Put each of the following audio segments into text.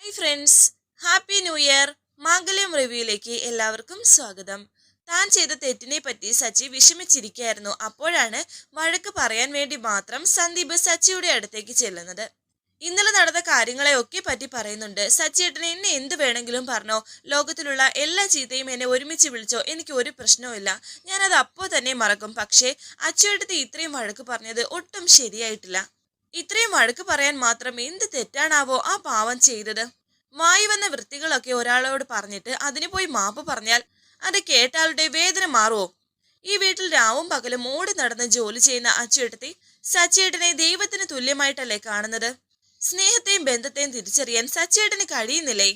Hi friends happy new year Mangalyam റിവ്യൂയിലേക്ക് എല്ലാവർക്കും സ്വാഗതം. താൻ ചെയ്ത തെറ്റിനെ പറ്റി സച്ചി വിഷമിച്ചിരിക്കുകയായിരുന്നു. അപ്പോഴാണ് വഴക്ക് പറയാൻ വേണ്ടി മാത്രം സന്ദീപ് സച്ചിയുടെ അടുത്തേക്ക് ചെല്ലുന്നത്. ഇന്നലെ നടന്ന കാര്യങ്ങളെ ഒക്കെ പറ്റി പറയുന്നുണ്ട്. സച്ചിയേട്ടനെ എന്നെ എന്ത് വേണമെങ്കിലും പറഞ്ഞോ? ലോകത്തിലുള്ള എല്ലാ ചീത്തയും എന്നെ ഒരുമിച്ച് വിളിച്ചോ? എനിക്ക് ഒരു പ്രശ്നവുമില്ല ഞാനത് അപ്പോൾ തന്നെ മറക്കും. പക്ഷേ അച്ചുവേട്ടത്തെ ഇത്രയും വഴക്ക് പറഞ്ഞത് ഒട്ടും ശരിയായിട്ടില്ല. ഇത്രയും വഴക്ക് പറയാൻ മാത്രം എന്ത് തെറ്റാണാവോ ആ പാവം ചെയ്തത്? വായി വന്ന വൃത്തികളൊക്കെ ഒരാളോട് പറഞ്ഞിട്ട് അതിന് പോയി മാപ്പ് പറഞ്ഞാൽ അത് കേട്ടാളുടെ വേദന മാറുമോ ഈ വീട്ടിൽ രാവും പകലും ഓടി നടന്ന് ജോലി ചെയ്യുന്ന അച്ചുവേട്ടത്തി സച്ചേട്ടനെ ദൈവത്തിന് തുല്യമായിട്ടല്ലേ കാണുന്നത്? സ്നേഹത്തെയും ബന്ധത്തെയും തിരിച്ചറിയാൻ സച്ചേട്ടന് കഴിയുന്നില്ലേ?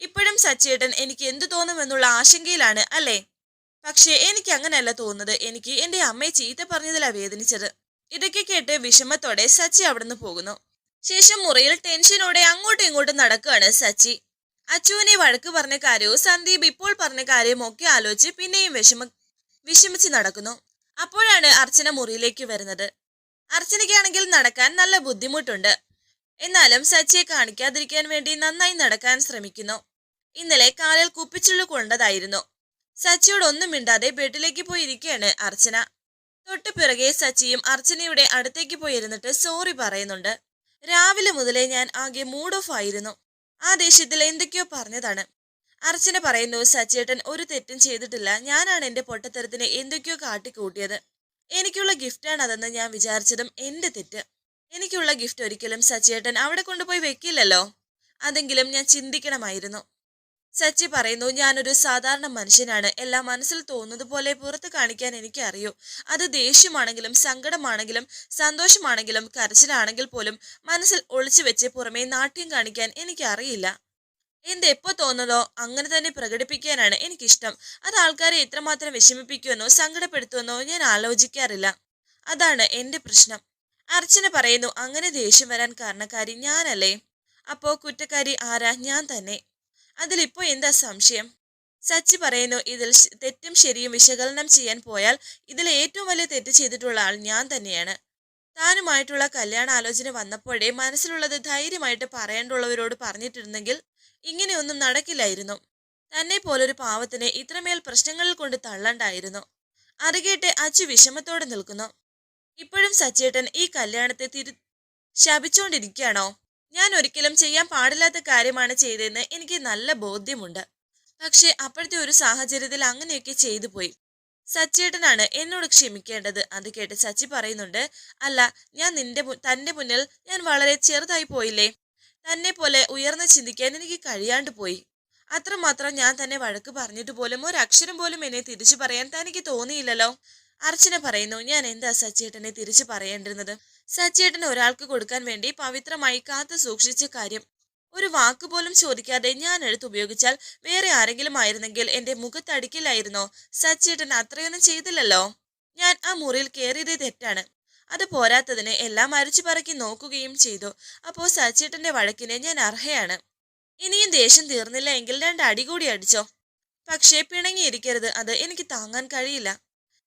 ഇപ്പോഴും സച്ചേട്ടൻ എനിക്ക് എന്തു തോന്നുമെന്നുള്ള ആശങ്കയിലാണ് അല്ലേ? പക്ഷേ എനിക്ക് അങ്ങനെയല്ല തോന്നുന്നത്. എനിക്ക് എന്റെ അമ്മയെ ചീത്ത പറഞ്ഞതിലാണ് വേദനിച്ചത്. ഇതൊക്കെ കേട്ട് വിഷമത്തോടെ സച്ചി അവിടുന്ന് പോകുന്നു. ശേഷം മുറിയിൽ ടെൻഷനോടെ അങ്ങോട്ടും ഇങ്ങോട്ടും നടക്കുകയാണ് സച്ചി. അച്ചുവിനെ വഴക്ക് പറഞ്ഞ കാര്യവും സന്ദീപ് ഇപ്പോൾ പറഞ്ഞ കാര്യവും ഒക്കെ ആലോചിച്ച് പിന്നെയും വിഷമ വിഷമിച്ച് നടക്കുന്നു. അപ്പോഴാണ് അർച്ചന മുറിയിലേക്ക് വരുന്നത്. അർച്ചനയ്ക്കാണെങ്കിൽ നടക്കാൻ നല്ല ബുദ്ധിമുട്ടുണ്ട്. എന്നാലും സച്ചിയെ കാണിക്കാതിരിക്കാൻ വേണ്ടി നന്നായി നടക്കാൻ ശ്രമിക്കുന്നു. ഇന്നലെ കാലിൽ കുപ്പിച്ചുള്ളു കൊണ്ടതായിരുന്നു. സച്ചിയോട് ഒന്നും മിണ്ടാതെ ബെഡിലേക്ക് പോയി ഇരിക്കുകയാണ് അർച്ചന. തൊട്ടു പിറകെ സച്ചിയും അർച്ചനയുടെ അടുത്തേക്ക് പോയിരുന്നിട്ട് സോറി പറയുന്നുണ്ട്. രാവിലെ മുതലേ ഞാൻ ആകെ മൂഡ് ഓഫ് ആയിരുന്നു. ആ ദേഷ്യത്തിൽ എന്തൊക്കെയോ പറഞ്ഞതാണ്. അർച്ചന പറയുന്നു സച്ചേട്ടൻ ഒരു തെറ്റും ചെയ്തിട്ടില്ല. ഞാനാണ് എന്റെ പൊട്ടത്തരത്തിന് എന്തൊക്കെയോ കാട്ടിക്കൂട്ടിയത്. എനിക്കുള്ള ഗിഫ്റ്റാണ് അതെന്ന് ഞാൻ വിചാരിച്ചതും എന്റെ തെറ്റ്. എനിക്കുള്ള ഗിഫ്റ്റ് ഒരിക്കലും സച്ചേട്ടൻ അവിടെ കൊണ്ടുപോയി വെക്കില്ലല്ലോ. അതെങ്കിലും ഞാൻ ചിന്തിക്കണമായിരുന്നു. സച്ചി പറയുന്നു ഞാനൊരു സാധാരണ മനുഷ്യനാണ്. എല്ലാം മനസ്സിൽ തോന്നുന്നത് പോലെ പുറത്ത് കാണിക്കാൻ എനിക്കറിയൂ. അത് ദേഷ്യമാണെങ്കിലും സങ്കടമാണെങ്കിലും സന്തോഷമാണെങ്കിലും കരച്ചിലാണെങ്കിൽ പോലും മനസ്സിൽ ഒളിച്ചു വെച്ച് പുറമേ നാട്യം കാണിക്കാൻ എനിക്കറിയില്ല. എന്ത് എപ്പോ തോന്നുന്നതോ അങ്ങനെ തന്നെ പ്രകടിപ്പിക്കാനാണ് എനിക്കിഷ്ടം. അത് ആൾക്കാരെ എത്രമാത്രം വിഷമിപ്പിക്കുമെന്നോ സങ്കടപ്പെടുത്തുമെന്നോ ഞാൻ ആലോചിക്കാറില്ല. അതാണ് എന്റെ പ്രശ്നം. അർച്ചന പറയുന്നു അങ്ങനെ ദേഷ്യം വരാൻ കാരണക്കാരി ഞാനല്ലേ? അപ്പോ കുറ്റക്കാരി ആരാ? ഞാൻ തന്നെ. അതിലിപ്പോ എന്താ സംശയം? സച്ചി പറയുന്നു ഇതിൽ തെറ്റും ശരിയും വിശകലനം ചെയ്യാൻ പോയാൽ ഇതിൽ ഏറ്റവും വലിയ തെറ്റ് ചെയ്തിട്ടുള്ള ആൾ ഞാൻ തന്നെയാണ്. താനുമായിട്ടുള്ള കല്യാണ ആലോചന വന്നപ്പോഴേ മനസ്സിലുള്ളത് ധൈര്യമായിട്ട് പറയേണ്ടുള്ളവരോട് പറഞ്ഞിട്ടിരുന്നെങ്കിൽ ഇങ്ങനെയൊന്നും നടക്കില്ലായിരുന്നു. തന്നെ പോലൊരു പാവത്തിനെ ഇത്രമേൽ പ്രശ്നങ്ങളിൽ കൊണ്ട് തള്ളണ്ടായിരുന്നു. അറുകേട്ട് കേട്ട് അച്ചു വിഷമത്തോടെ നിൽക്കുന്നു. ഇപ്പോഴും സച്ചേട്ടൻ ഈ കല്യാണത്തെ തിരു ശപിച്ചുകൊണ്ടിരിക്കുകയാണോ ഞാൻ ഒരിക്കലും ചെയ്യാൻ പാടില്ലാത്ത കാര്യമാണ് ചെയ്തതെന്ന് എനിക്ക് നല്ല ബോധ്യമുണ്ട്. പക്ഷേ അപ്പോഴത്തെ ഒരു സാഹചര്യത്തിൽ അങ്ങനെയൊക്കെ ചെയ്തു പോയി. സച്ചേട്ടനാണ് എന്നോട് ക്ഷമിക്കേണ്ടത്. അത് കേട്ട് സച്ചി പറയുന്നുണ്ട് അല്ല ഞാൻ നിന്റെ തന്റെ മുന്നിൽ ഞാൻ വളരെ ചെറുതായി പോയില്ലേ? തന്നെ പോലെ ഉയർന്ന് ചിന്തിക്കാൻ എനിക്ക് കഴിയാണ്ട് പോയി. അത്രമാത്രം ഞാൻ തന്നെ വഴക്ക് പറഞ്ഞിട്ട് പോലും ഒരു അക്ഷരം പോലും എന്നെ തിരിച്ചു പറയാൻ തനിക്ക് തോന്നിയില്ലല്ലോ? അർച്ചന പറയുന്നു ഞാൻ എന്താ സച്ചേട്ടനെ തിരിച്ചു പറയേണ്ടിരുന്നത്? സച്ചേട്ടൻ ഒരാൾക്ക് കൊടുക്കാൻ വേണ്ടി പവിത്രമായി കാത്തു സൂക്ഷിച്ച കാര്യം. ഒരു വാക്ക് പോലും ചോദിക്കാതെ ഞാൻ എടുത്ത് ഉപയോഗിച്ചാൽ വേറെ ആരെങ്കിലും ആയിരുന്നെങ്കിൽ എന്റെ മുഖത്തടിക്കില്ലായിരുന്നോ സച്ചേട്ടൻ അത്രയൊന്നും ചെയ്തില്ലല്ലോ? ഞാൻ ആ മുറിയിൽ കയറിയത് തെറ്റാണ്. അത് പോരാത്തതിന് എല്ലാം അരിച്ചു പറക്കി നോക്കുകയും ചെയ്തു. അപ്പോ സച്ചേട്ടന്റെ വഴക്കിന് ഞാൻ അർഹയാണ്. ഇനിയും ദേഷ്യം തീർന്നില്ല എങ്കിൽ രണ്ട് അടി കൂടി അടിച്ചോ? പക്ഷേ പിണങ്ങിയിരിക്കരുത്. അത് എനിക്ക് താങ്ങാൻ കഴിയില്ല.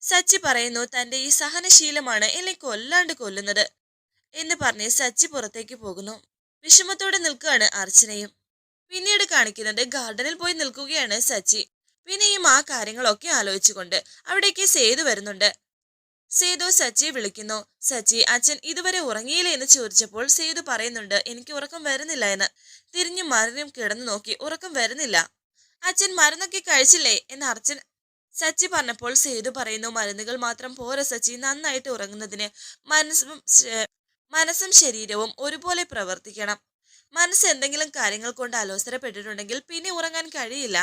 സച്ചി പറയുന്നു തന്റെ ഈ സഹനശീലമാണ് എന്നെ കൊല്ലാണ്ട് കൊല്ലുന്നത് എന്ന് പറഞ്ഞ് സച്ചി പുറത്തേക്ക് പോകുന്നു. വിഷമത്തോടെ നിൽക്കുകയാണ് അർച്ചനയും. പിന്നീട് കാണിക്കുന്നത് ഗാർഡനിൽ പോയി നിൽക്കുകയാണ് സച്ചി. പിന്നെയും ആ കാര്യങ്ങളൊക്കെ ആലോചിച്ചുകൊണ്ട് അവിടേക്ക് സേതു വരുന്നുണ്ട്. സേതു സച്ചിയെ വിളിക്കുന്നു. സച്ചി അച്ഛൻ ഇതുവരെ ഉറങ്ങിയില്ല എന്ന് ചോദിച്ചപ്പോൾ സേതു പറയുന്നുണ്ട് എനിക്ക് ഉറക്കം വരുന്നില്ല എന്ന്. തിരിഞ്ഞു മറിഞ്ഞും കിടന്നു നോക്കി ഉറക്കം വരുന്നില്ല. അച്ഛൻ മരുന്നൊക്കെ കഴിച്ചില്ലേ? എന്ന് അർച്ചൻ സച്ചി പറഞ്ഞപ്പോൾ സേതു പറയുന്നു മരുന്നുകൾ മാത്രം പോര സച്ചി നന്നായിട്ട് ഉറങ്ങുന്നതിന് മനസ്സും മനസ്സും ശരീരവും ഒരുപോലെ പ്രവർത്തിക്കണം. മനസ്സ് എന്തെങ്കിലും കാര്യങ്ങൾ കൊണ്ട് അലോസരപ്പെട്ടിട്ടുണ്ടെങ്കിൽ പിന്നെ ഉറങ്ങാൻ കഴിയില്ല.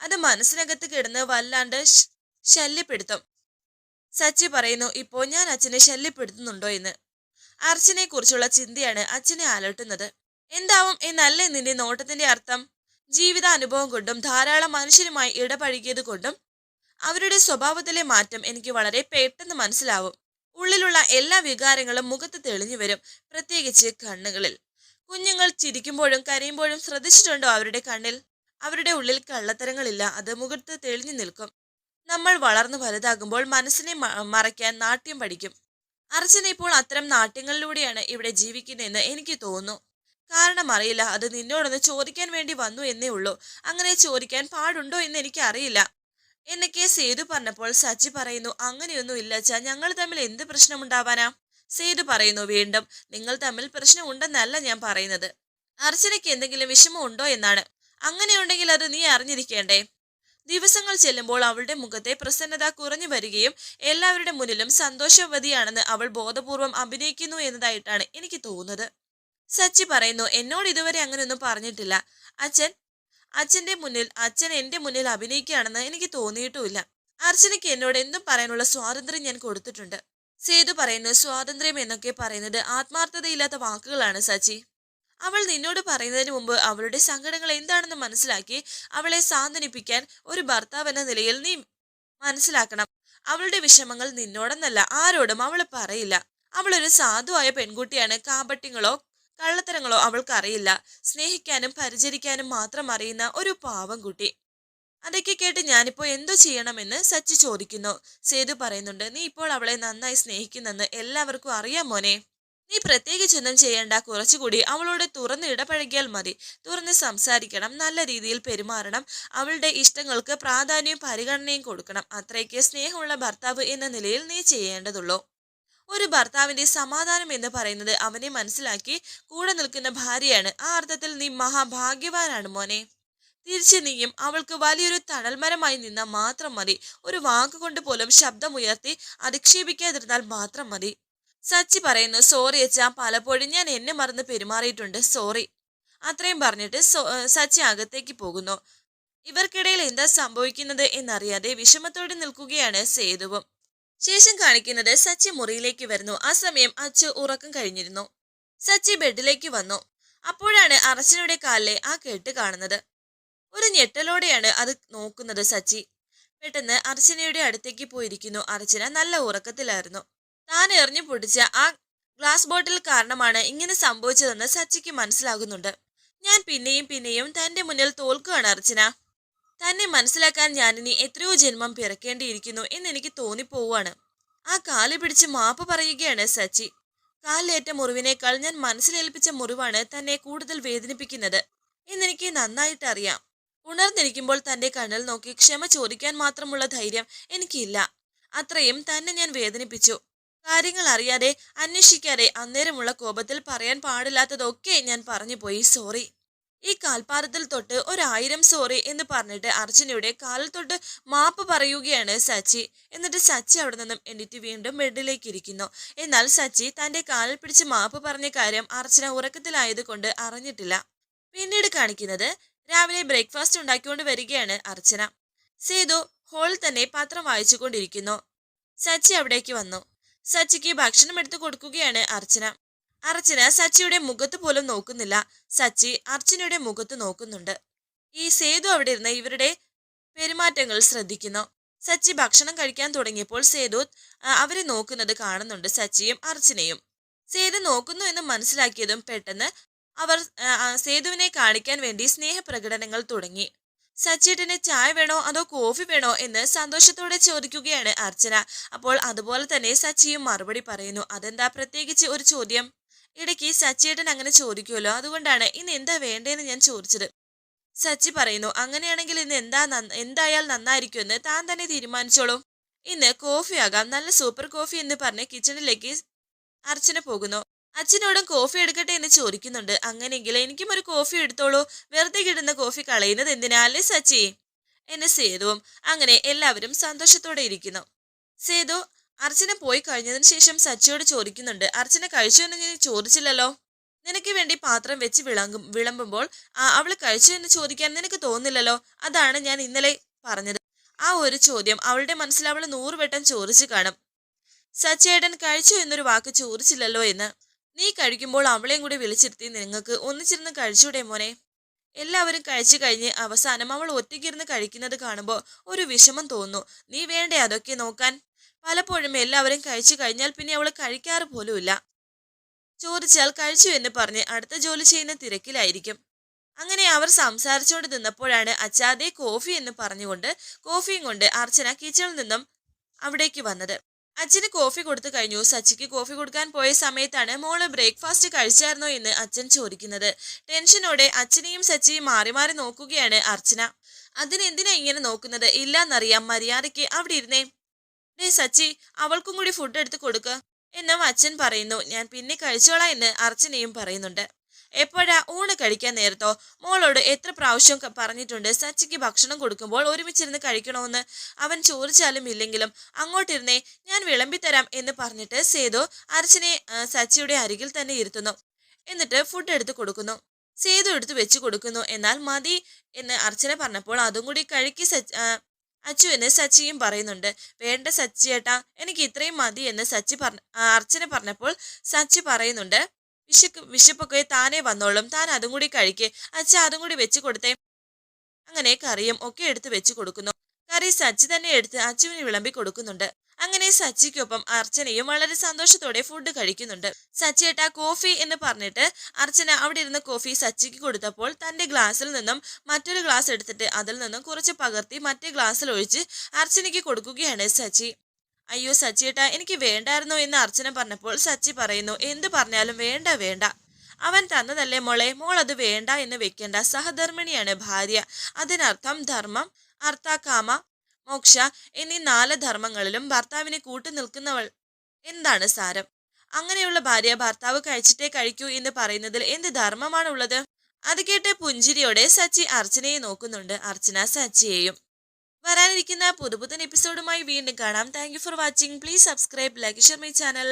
അത് മനസ്സിനകത്ത് കിടന്ന് വല്ലാണ്ട് ശല്യപ്പെടുത്തും. സച്ചി പറയുന്നു ഇപ്പോൾ ഞാൻ അച്ഛനെ ശല്യപ്പെടുത്തുന്നുണ്ടോ എന്ന്? അർച്ചനെ കുറിച്ചുള്ള ചിന്തയാണ് അച്ഛനെ അലട്ടുന്നത്. എന്താവും എന്നല്ലേ നിന്റെ നോട്ടത്തിന്റെ അർത്ഥം? ജീവിതാനുഭവം കൊണ്ടും ധാരാളം മനുഷ്യരുമായി ഇടപഴകിയത് കൊണ്ടും അവരുടെ സ്വഭാവത്തിലെ മാറ്റം എനിക്ക് വളരെ പെട്ടെന്ന് മനസ്സിലാവും. ഉള്ളിലുള്ള എല്ലാ വികാരങ്ങളും മുഖത്ത് തെളിഞ്ഞു വരും പ്രത്യേകിച്ച് കണ്ണുകളിൽ. കുഞ്ഞുങ്ങൾ ചിരിക്കുമ്പോഴും കരയുമ്പോഴും ശ്രദ്ധിച്ചിട്ടുണ്ടോ അവരുടെ കണ്ണിൽ? അവരുടെ ഉള്ളിൽ കള്ളത്തരങ്ങളില്ല അത് മുഖത്ത് തെളിഞ്ഞു നിൽക്കും. നമ്മൾ വളർന്നു വലുതാകുമ്പോൾ മനസ്സിനെ മറയ്ക്കാൻ നാട്യം പഠിക്കും. അർച്ചന ഇപ്പോൾ അത്തരം നാട്യങ്ങളിലൂടെയാണ് ഇവിടെ ജീവിക്കുന്നതെന്ന് എനിക്ക് തോന്നുന്നു. കാരണം അറിയില്ല അത് നിന്നോടൊന്ന് ചോദിക്കാൻ വേണ്ടി വന്നു എന്നേ ഉള്ളൂ. അങ്ങനെ ചോദിക്കാൻ പാടുണ്ടോ എന്ന് എനിക്ക് അറിയില്ല എന്നൊക്കെ സേതു പറഞ്ഞപ്പോൾ സച്ചി പറയുന്നു അങ്ങനെയൊന്നും ഇല്ല അച്ഛാ ഞങ്ങൾ തമ്മിൽ എന്ത് പ്രശ്നമുണ്ടാവാനാ? സേതു പറയുന്നു വീണ്ടും നിങ്ങൾ തമ്മിൽ പ്രശ്നമുണ്ടെന്നല്ല ഞാൻ പറയുന്നത്. അർച്ചനയ്ക്ക് എന്തെങ്കിലും വിഷമം ഉണ്ടോ എന്നാണ്. അങ്ങനെയുണ്ടെങ്കിൽ അത് നീ അറിഞ്ഞിരിക്കേണ്ടേ. ദിവസങ്ങൾ ചെല്ലുമ്പോൾ അവളുടെ മുഖത്തെ പ്രസന്നത കുറഞ്ഞു വരികയും എല്ലാവരുടെ മുന്നിലും സന്തോഷവതിയാണെന്ന് അവൾ ബോധപൂർവം അഭിനയിക്കുന്നു എന്നതായിട്ടാണ് എനിക്ക് തോന്നുന്നത്. സച്ചി പറയുന്നു എന്നോട് ഇതുവരെ അങ്ങനെയൊന്നും പറഞ്ഞിട്ടില്ല. അച്ഛൻ അച്ഛന്റെ മുന്നിൽ അച്ഛൻ എന്റെ മുന്നിൽ അഭിനയിക്കുകയാണെന്ന് എനിക്ക് തോന്നിയിട്ടുമില്ല. അർച്ചനയ്ക്ക് എന്നോട് എന്തും പറയാനുള്ള സ്വാതന്ത്ര്യം ഞാൻ കൊടുത്തിട്ടുണ്ട്. സേതു പറയുന്നു സ്വാതന്ത്ര്യം എന്നൊക്കെ പറയുന്നത് ആത്മാർത്ഥതയില്ലാത്ത വാക്കുകളാണ് സച്ചി. അവൾ നിന്നോട് പറയുന്നതിന് മുമ്പ് അവളുടെ സങ്കടങ്ങൾ എന്താണെന്ന് മനസ്സിലാക്കി അവളെ സാന്ത്വനിപ്പിക്കാൻ ഒരു ഭർത്താവ് എന്ന നിലയിൽ നീ മനസ്സിലാക്കണം. അവളുടെ വിഷമങ്ങൾ നിന്നോടെന്നല്ല ആരോടും അവൾ പറയില്ല. അവളൊരു സാധുവായ പെൺകുട്ടിയാണ് കാപട്യങ്ങളോ കള്ളത്തരങ്ങളോ അവൾക്കറിയില്ല. സ്നേഹിക്കാനും പരിചരിക്കാനും മാത്രം അറിയുന്ന ഒരു പാവം കുട്ടി. അതൊക്കെ കേട്ട് ഞാനിപ്പോ എന്തോ ചെയ്യണമെന്ന് സച്ചി ചോദിക്കുന്നു. സേതു പറയുന്നുണ്ട് നീ ഇപ്പോൾ അവളെ നന്നായി സ്നേഹിക്കുന്നെന്ന് എല്ലാവർക്കും അറിയാം മോനെ. നീ പ്രത്യേകിച്ചൊന്നും ചെയ്യേണ്ട. കുറച്ചുകൂടി അവളോട് തുറന്ന് ഇടപഴകിയാൽ മതി. തുറന്ന് സംസാരിക്കണം. നല്ല രീതിയിൽ പെരുമാറണം. അവളുടെ ഇഷ്ടങ്ങൾക്ക് പ്രാധാന്യവും പരിഗണനയും കൊടുക്കണം. അത്രയ്ക്ക് സ്നേഹമുള്ള ഭർത്താവ് എന്ന നിലയിൽ നീ ചെയ്യേണ്ടതുള്ളൂ. ഒരു ഭർത്താവിന്റെ സമാധാനം എന്ന് പറയുന്നത് അവനെ മനസ്സിലാക്കി കൂടെ നിൽക്കുന്ന ഭാര്യയാണ്. ആ അർത്ഥത്തിൽ നീ മഹാഭാഗ്യവാനാണ് മോനെ. തിരിച്ചു നീയും അവൾക്ക് വലിയൊരു തണൽമരമായി നിന്നാൽ മാത്രം മതി. ഒരു വാക്കുകൊണ്ട് പോലും ശബ്ദമുയർത്തി അധിക്ഷേപിക്കാതിരുന്നാൽ മാത്രം മതി. സച്ചി പറയുന്നു സോറി അച്ഛാ പലപ്പോഴും ഞാൻ എന്നെ മറന്ന് പെരുമാറിയിട്ടുണ്ട്. സോറി. അത്രയും പറഞ്ഞിട്ട് സച്ചി അകത്തേക്ക് പോകുന്നു. ഇവർക്കിടയിൽ എന്താ സംഭവിക്കുന്നത് എന്നറിയാതെ വിഷമത്തോടെ നിൽക്കുകയാണ് സേതുവും. ശേഷം കാണിക്കുന്നത് സച്ചി മുറിയിലേക്ക് വരുന്നു. ആ സമയം അച്ചു ഉറക്കം കഴിഞ്ഞിരുന്നു. സച്ചി ബെഡിലേക്ക് വന്നു. അപ്പോഴാണ് അർച്ചനയുടെ കാലിലെ ആ കെട്ട് കാണുന്നത്. ഒരു ഞെട്ടലോടെയാണ് അത് നോക്കുന്നത് സച്ചി. പെട്ടെന്ന് അർച്ചനയുടെ അടുത്തേക്ക് പോയിരിക്കുന്നു. അർച്ചന നല്ല ഉറക്കത്തിലായിരുന്നു. താൻ എറിഞ്ഞു പൊടിച്ച ആ ഗ്ലാസ് ബോട്ടിൽ കാരണമാണ് ഇങ്ങനെ സംഭവിച്ചതെന്ന് സച്ചിക്ക് മനസ്സിലാകുന്നുണ്ട്. ഞാൻ പിന്നെയും പിന്നെയും തന്റെ മുന്നിൽ തോൽക്കുകയാണ് അർച്ചന തന്നെ മനസ്സിലാക്കാൻ ഞാനിനി എത്രയോ ജന്മം പിറക്കേണ്ടിയിരിക്കുന്നു എന്നെനിക്ക് തോന്നിപ്പോവാണ് ആ കാൽ പിടിച്ച് മാപ്പ് പറയുകയാണ് സച്ചി. കാലിലേറ്റ മുറിവിനേക്കാൾ ഞാൻ മനസ്സിലേൽപ്പിച്ച മുറിവാണ് തന്നെ കൂടുതൽ വേദനിപ്പിക്കുന്നത് എന്നെനിക്ക് നന്നായിട്ട് അറിയാം. ഉണർന്നിരിക്കുമ്പോൾ തന്റെ കണ്ണിൽ നോക്കി ക്ഷമ ചോദിക്കാൻ മാത്രമുള്ള ധൈര്യം എനിക്കില്ല. അത്രയും തന്നെ ഞാൻ വേദനിപ്പിച്ചു. കാര്യങ്ങൾ അറിയാതെ അന്വേഷിക്കാതെ അന്നേരമുള്ള കോപത്തിൽ പറയാൻ പാടില്ലാത്തതൊക്കെ ഞാൻ പറഞ്ഞു പോയി സോറി. ഈ കാൽപാദത്തിൽ തൊട്ട് ഒരായിരം സോറി എന്ന് പറഞ്ഞിട്ട് അർച്ചനയുടെ കാലിൽ തൊട്ട് മാപ്പ് പറയുകയാണ് സച്ചി. എന്നിട്ട് സച്ചി അവിടെ നിന്നും എണ്ണിറ്റ് വീണ്ടും ബെഡിലേക്ക് ഇരിക്കുന്നു. എന്നാൽ സച്ചി തന്റെ കാലിൽ പിടിച്ച് മാപ്പ് പറഞ്ഞ കാര്യം അർച്ചന ഉറക്കത്തിലായതുകൊണ്ട് അറിഞ്ഞിട്ടില്ല. പിന്നീട് കാണിക്കുന്നത് രാവിലെ ബ്രേക്ക്ഫാസ്റ്റ് ഉണ്ടാക്കിക്കൊണ്ട് വരികയാണ് അർച്ചന സേതു ഹോളിൽ തന്നെ പത്രം വായിച്ചുകൊണ്ടിരിക്കുന്നു. സച്ചി അവിടേക്ക് വന്നു. സച്ചിക്ക് ഭക്ഷണം എടുത്തു കൊടുക്കുകയാണ് അർച്ചന അർച്ചന സച്ചിയുടെ മുഖത്ത് പോലും നോക്കുന്നില്ല. സച്ചി അർച്ചനയുടെ മുഖത്ത് നോക്കുന്നുണ്ട്. ഈ സേതു അവിടെ ഇരുന്ന് ഇവരുടെ പെരുമാറ്റങ്ങൾ ശ്രദ്ധിക്കുന്നു. സച്ചി ഭക്ഷണം കഴിക്കാൻ തുടങ്ങിയപ്പോൾ സേതു അവരെ നോക്കുന്നത് കാണുന്നുണ്ട് സച്ചിയും അർച്ചനയും. സേതു നോക്കുന്നു എന്ന് മനസ്സിലാക്കിയതും പെട്ടെന്ന് അവർ സേതുവിനെ കാണിക്കാൻ വേണ്ടി സ്നേഹപ്രകടനങ്ങൾ തുടങ്ങി. സച്ചേട്ടന് ചായ വേണോ അതോ കോഫി വേണോ എന്ന് സന്തോഷത്തോടെ ചോദിക്കുകയാണ് അർച്ചന. അപ്പോൾ അതുപോലെ തന്നെ സച്ചിയും മറുപടി പറയുന്നു. അതെന്താ പ്രത്യേകിച്ച് ഒരു ചോദ്യം? ഇടയ്ക്ക് സച്ചേട്ടൻ അങ്ങനെ ചോദിക്കുമല്ലോ അതുകൊണ്ടാണ് ഇന്ന് എന്താ വേണ്ടതെന്ന് ഞാൻ ചോദിച്ചത്. സച്ചി പറയുന്നു അങ്ങനെയാണെങ്കിൽ ഇന്ന് എന്താ എന്തായാൽ നന്നായിരിക്കുമെന്ന് താൻ തന്നെ തീരുമാനിച്ചോളൂ. ഇന്ന് കോഫി ആകാം. നല്ല സൂപ്പർ കോഫി എന്ന് പറഞ്ഞ് കിച്ചണിലേക്ക് അർച്ചന പോകുന്നു. അച്ഛനോടും കോഫി എടുക്കട്ടെ എന്ന് ചോദിക്കുന്നുണ്ട്. അങ്ങനെയെങ്കിൽ എനിക്കും ഒരു കോഫി എടുത്തോളൂ. വെറുതെ കിടന്ന കോഫി കളയുന്നത് എന്തിനാ അല്ലേ സച്ചി? എന്നെ സേതുവും അങ്ങനെ എല്ലാവരും സന്തോഷത്തോടെ ഇരിക്കുന്നു. സേതു അർച്ചന പോയി കഴിഞ്ഞതിന് ശേഷം സച്ചിയോട് ചോദിക്കുന്നുണ്ട് അർച്ചന കഴിച്ചു എന്ന് ഞാൻ ചോദിച്ചില്ലല്ലോ? നിനക്ക് വേണ്ടി പാത്രം വെച്ച് വിളങ്ങും വിളമ്പുമ്പോൾ ആ, അവൾ കഴിച്ചു എന്ന് ചോദിക്കാൻ നിനക്ക് തോന്നില്ലല്ലോ അതാണ് ഞാൻ ഇന്നലെ പറഞ്ഞത്. ആ ഒരു ചോദ്യം അവളുടെ മനസ്സിൽ അവൾ നൂറുവട്ടം ചോദിച്ചു കാണും. സച്ചേടൻ കഴിച്ചു എന്നൊരു വാക്ക് ചോദിച്ചില്ലല്ലോ എന്ന്? നീ കഴിക്കുമ്പോൾ അവളെയും കൂടി വിളിച്ചിരുത്തി നിങ്ങൾക്ക് ഒന്നിച്ചിരുന്ന് കഴിച്ചൂടെ മോനെ? എല്ലാവരും കഴിച്ചു കഴിഞ്ഞ് അവസാനം അവൾ ഒറ്റയ്ക്കിരുന്ന് കഴിക്കുന്നത് കാണുമ്പോൾ ഒരു വിഷമം തോന്നുന്നു. നീ വേണ്ടേ അതൊക്കെ നോക്കാൻ? പലപ്പോഴും എല്ലാവരും കഴിച്ചു കഴിഞ്ഞാൽ പിന്നെ അവൾ കഴിക്കാറ് പോലുമില്ല. ചോദിച്ചാൽ കഴിച്ചു എന്ന് പറഞ്ഞ് അടുത്ത ജോലി ചെയ്യുന്ന തിരക്കിലായിരിക്കും. അങ്ങനെ അവർ സംസാരിച്ചുകൊണ്ട് നിന്നപ്പോഴാണ് അച്ചാതെ കോഫി എന്ന് പറഞ്ഞുകൊണ്ട് കോഫിയും കൊണ്ട് അർച്ചന കിച്ചണിൽ നിന്നും അവിടേക്ക് വന്നത്. അച്ഛന് കോഫി കൊടുത്തു കഴിഞ്ഞു. സച്ചിക്ക് കോഫി കൊടുക്കാൻ പോയ സമയത്താണ് മോൾ ബ്രേക്ക്ഫാസ്റ്റ് കഴിച്ചായിരുന്നോ എന്ന് അച്ഛൻ ചോദിക്കുന്നത്. ടെൻഷനോടെ അച്ഛനെയും സച്ചിയും മാറി മാറി നോക്കുകയാണ് അർച്ചന. അതിനെന്തിനാ ഇങ്ങനെ നോക്കുന്നത്? ഇല്ലാന്നറിയാം മര്യാദയ്ക്ക്. അവിടെ ഇരുന്നേ ഡേ സച്ചി അവൾക്കും കൂടി ഫുഡ് എടുത്ത് കൊടുക്ക. എന്നും അച്ഛൻ പറയുന്നു. ഞാൻ പിന്നെ കഴിച്ചോളാം എന്ന് അർച്ചനയും പറയുന്നുണ്ട്. എപ്പോഴാ ഊണ് കഴിക്കാൻ നേരത്തോ? മോളോട് എത്ര പ്രാവശ്യം പറഞ്ഞിട്ടുണ്ട് സച്ചിക്ക് ഭക്ഷണം കൊടുക്കുമ്പോൾ ഒരുമിച്ചിരുന്ന് കഴിക്കണമെന്ന് അവൻ ചോദിച്ചാലും ഇല്ലെങ്കിലും അങ്ങോട്ടിരുന്നേ ഞാൻ വിളമ്പിത്തരാം എന്ന് പറഞ്ഞിട്ട് സേതു അർച്ചനെ സച്ചിയുടെ അരികിൽ തന്നെ ഇരുത്തുന്നു. എന്നിട്ട് ഫുഡ് എടുത്ത് കൊടുക്കുന്നു. സേതു എടുത്ത് വെച്ച് കൊടുക്കുന്നു. എന്നാൽ മതി എന്ന് അർച്ചന പറഞ്ഞപ്പോൾ അതും കൂടി കഴുകി സച്ച് ആ, അച്ചു സച്ചിയും പറയുന്നുണ്ട്. വേണ്ട സച്ചി ഏട്ടാ എനിക്ക് ഇത്രയും മതി എന്ന് സച്ചി പറഞ്ഞ അർച്ചന പറഞ്ഞപ്പോൾ സച്ചി പറയുന്നുണ്ട്. വിശക്ക് വിശപ്പൊക്കെ താനേ വന്നോളും. താൻ അതും കൂടി കഴിക്കേ. അച്ഛ അതും കൂടി വെച്ച് കൊടുത്തേ. അങ്ങനെ കറിയും ഒക്കെ എടുത്ത് വെച്ച് കൊടുക്കുന്നു. കറി സച്ചി തന്നെ എടുത്ത് അച്ചുവിന് വിളമ്പി കൊടുക്കുന്നുണ്ട്. അങ്ങനെ സച്ചിക്കൊപ്പം അർച്ചനയും വളരെ സന്തോഷത്തോടെ ഫുഡ് കഴിക്കുന്നുണ്ട്. സച്ചിയേട്ട കോഫി എന്ന് പറഞ്ഞിട്ട് അർച്ചന അവിടെ ഇരുന്ന് കോഫി സച്ചിക്ക് കൊടുത്തപ്പോൾ തന്റെ ഗ്ലാസ്സിൽ നിന്നും മറ്റൊരു ഗ്ലാസ് എടുത്തിട്ട് അതിൽ നിന്നും കുറച്ച് പകർത്തി മറ്റേ ഗ്ലാസ്സിൽ ഒഴിച്ച് അർച്ചനയ്ക്ക് കൊടുക്കുകയാണ് സച്ചി. അയ്യോ സച്ചിയേട്ടാ എനിക്ക് വേണ്ടായിരുന്നു എന്ന് അർച്ചന പറഞ്ഞപ്പോൾ സച്ചി പറയുന്നു എന്ത് പറഞ്ഞാലും വേണ്ട വേണ്ട. അവൻ തന്നതല്ലേ മോളെ മോൾ അത് വേണ്ട എന്ന് വെക്കേണ്ട സഹധർമ്മിണിയാണ് ഭാര്യ. അതിനർത്ഥം ധർമ്മം അർത്ഥ കാമ മോക്ഷ എന്നീ നാല് ധർമ്മങ്ങളിലും ഭർത്താവിനെ കൂട്ടു നിൽക്കുന്നവൾ എന്താണ് സാരം? അങ്ങനെയുള്ള ഭാര്യ ഭർത്താവ് കഴിച്ചിട്ടേ കഴിക്കൂ എന്ന് പറയുന്നതിൽ എന്ത് ധർമ്മമാണുള്ളത്? അത് കേട്ട് പുഞ്ചിരിയോടെ സച്ചി അർച്ചനയെ നോക്കുന്നുണ്ട്. അർച്ചന സച്ചിയെയും. വരാനിരിക്കുന്ന പുതുപുത്തൻ എപ്പിസോഡുമായി വീണ്ടും കാണാം. Thank for watching please subscribe like share my channel